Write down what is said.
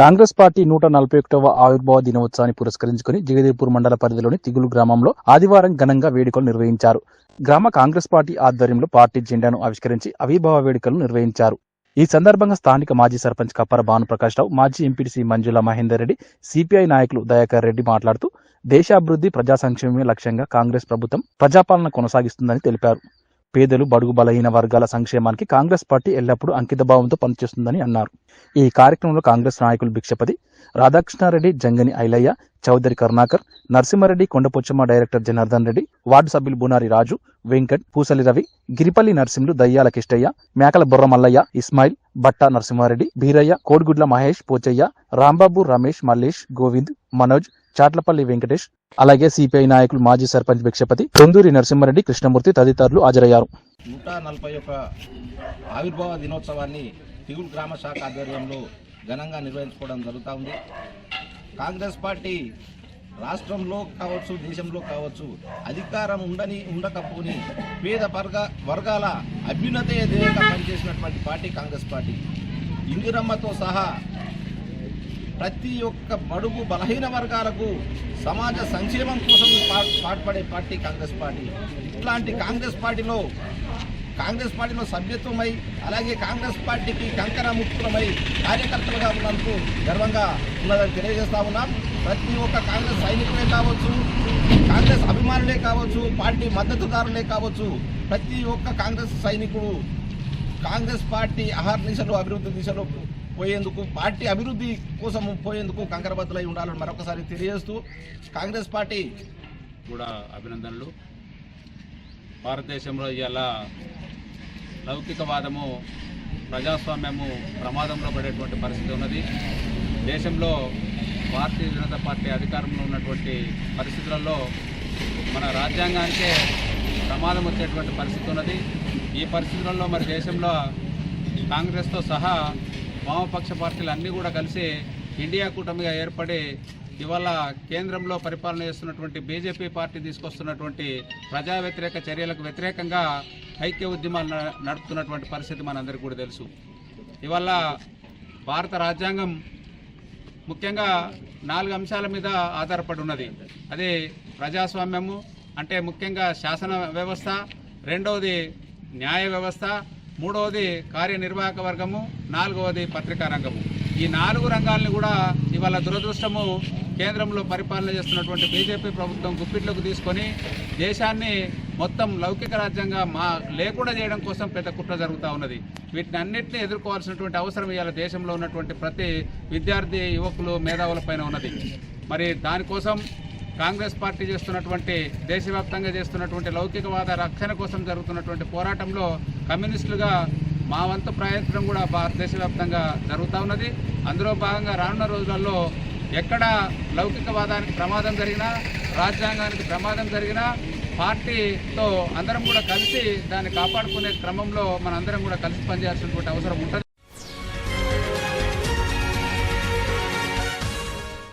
Congress party నూట నలభై ఒకటవ ఆవిర్భావ దినోత్సవాన్ని పురస్కరించుకుని జగదేపూర్ మండల పరిధిలోని తిగులు గ్రామంలో ఆదివారం ఘనంగా వేడుకలు నిర్వహించారు. గ్రామ కాంగ్రెస్ పార్టీ ఆధ్వర్యంలో పార్టీ జెండాను ఆవిష్కరించి ఆవిర్భావ వేడుకలు నిర్వహించారు. ఈ సందర్భంగా స్థానిక మాజీ సర్పంచ్ కప్పర భానుప్రకాష్ రావు మాజీ ఎంపీటీసీ మంజుల మహేందర్ రెడ్డి సిపిఐ నాయకులు దయాకర్ రెడ్డి మాట్లాడుతూ దేశాభివృద్ధి ప్రజా సంక్షేమమే లక్ష్యంగా కాంగ్రెస్ ప్రభుత్వం ప్రజాపాలన కొనసాగిస్తుందని తెలిపారు. పేదలు బడుగు బలహీన వర్గాల సంక్షేమానికి కాంగ్రెస్ పార్టీ ఎల్లప్పుడూ అంకితభావంతో పనిచేస్తుందని అన్నారు. ఈ కార్యక్రమంలో కాంగ్రెస్ నాయకులు భిక్షపతి రాధాకృష్ణారెడ్డి జంగని ఐలయ్య చౌదరి కరుణాకర్ నరసింహారెడ్డి కొండపోచమ్మ డైరెక్టర్ జనార్దన్ రెడ్డి వార్డు సభ్యులు బునారి రాజు వెంకట్ పూసలి రవి గిరిపల్లి నరసింహులు దయ్యాల కిష్టయ్య మేకల బుర్ర మల్లయ్య ఇస్మాయిల్ బట్ట నరసింహారెడ్డి బీరయ్య కోడిగుడ్ల మహేష్ పోచయ్య రాంబాబు రమేష్ మల్లేష్ గోవింద్ మనోజ్ చాట్లపల్లి వెంకటేష్ అలాగే సిపిఐ నాయకులు మాజీ సర్పంచ్ భిక్షపతి తొందూరి నరసింహారెడ్డి కృష్ణమూర్తి తదితరులు హాజరయ్యారు. నూట నలభై ఒక ఆవిర్భావ దినోత్సవాన్ని తిగులు గ్రామ శాఖ ఆధ్వర్యంలో ఘనంగా నిర్వహించుకోవడం జరుగుతూ ఉంది. కాంగ్రెస్ పార్టీ రాష్ట్రంలో కావచ్చు దేశంలో కావచ్చు అధికారం ఉండని ఉండకపోని పేద వర్గ వర్గాల అభ్యున్నతే ధ్యేయంగా పనిచేసినటువంటి పార్టీ కాంగ్రెస్ పార్టీ. ఇందిరమ్మతో సహా ప్రతి ఒక్క బడుగు బలహీన వర్గాలకు సమాజ సంక్షేమం కోసం పా- పాటుపడే పార్టీ కాంగ్రెస్ పార్టీ. ఇట్లాంటి కాంగ్రెస్ పార్టీలో కాంగ్రెస్ పార్టీలో సభ్యత్వమై అలాగే కాంగ్రెస్ పార్టీకి కంకర ముక్తులమై కార్యకర్తలుగా ఉన్నందుకు గర్వంగా ఉన్నదని తెలియజేస్తా ఉన్నాం. ప్రతి ఒక్క కాంగ్రెస్ సైనికులే కావచ్చు కాంగ్రెస్ అభిమానులే కావచ్చు పార్టీ మద్దతుదారులే కావచ్చు ప్రతి ఒక్క కాంగ్రెస్ సైనికుడు కాంగ్రెస్ పార్టీ అహర్నిశలు అభివృద్ధి దిశలో పోయేందుకు పార్టీ అభివృద్ధి కోసం పోయేందుకు కంకరబద్దులై ఉండాలని మరొకసారి తెలియజేస్తూ కాంగ్రెస్ పార్టీ కూడా అభినందనలు. భారతదేశంలో ఇలా లౌకికవాదము ప్రజాస్వామ్యము ప్రమాదంలో పడేటువంటి పరిస్థితి ఉన్నది. దేశంలో భారతీయ జనతా పార్టీ అధికారంలో ఉన్నటువంటి పరిస్థితులలో మన రాజ్యాంగానికే ప్రమాదం వచ్చేటువంటి పరిస్థితి ఉన్నది. ఈ పరిస్థితులలో మరి దేశంలో కాంగ్రెస్తో సహా వామపక్ష పార్టీలు అన్నీ కూడా కలిసి ఇండియా కూటమిగా ఏర్పడి ఇవాళ కేంద్రంలో పరిపాలన చేస్తున్నటువంటి బీజేపీ పార్టీ తీసుకొస్తున్నటువంటి ప్రజా వ్యతిరేక చర్యలకు వ్యతిరేకంగా ఐక్య ఉద్యమాలు న- నడుపుతున్నటువంటి పరిస్థితి మనందరికీ కూడా తెలుసు. ఇవాళ భారత రాజ్యాంగం ముఖ్యంగా నాలుగు అంశాల మీద ఆధారపడి ఉన్నది. అది ప్రజాస్వామ్యము అంటే ముఖ్యంగా శాసన వ్యవస్థ రెండవది న్యాయ వ్యవస్థ మూడవది కార్యనిర్వాహక వర్గము నాలుగవది పత్రికా రంగము. ఈ నాలుగు రంగాల్ని కూడా ఇవాళ దురదృష్టము కేంద్రంలో పరిపాలన చేస్తున్నటువంటి బీజేపీ ప్రభుత్వం గుప్పిట్లోకి తీసుకొని దేశాన్ని మొత్తం లౌకిక రాజ్యంగా మా లేకుండా చేయడం కోసం పెద్ద కుట్ర జరుగుతూ ఉన్నది. వీటిని అన్నింటినీ ఎదుర్కోవాల్సినటువంటి అవసరం ఇవాళ దేశంలో ఉన్నటువంటి ప్రతి విద్యార్థి యువకులు మేధావుల పైన ఉన్నది. మరి దానికోసం కాంగ్రెస్ పార్టీ చేస్తున్నటువంటి దేశవ్యాప్తంగా చేస్తున్నటువంటి లౌకికవాద రక్షణ కోసం జరుగుతున్నటువంటి పోరాటంలో కమ్యూనిస్టులుగా మా వంతు ప్రయత్నం కూడా భారతదేశ వ్యాప్తంగా జరుగుతూ ఉన్నది. అందులో భాగంగా రానున్న రోజులలో ఎక్కడ లౌకికవాదానికి ప్రమాదం జరిగినా రాజ్యాంగానికి ప్రమాదం జరిగినా పార్టీతో అందరం కూడా కలిసి దాన్ని కాపాడుకునే క్రమంలో మనందరం కూడా కలిసి పనిచేయాల్సినటువంటి అవసరం ఉంటుంది.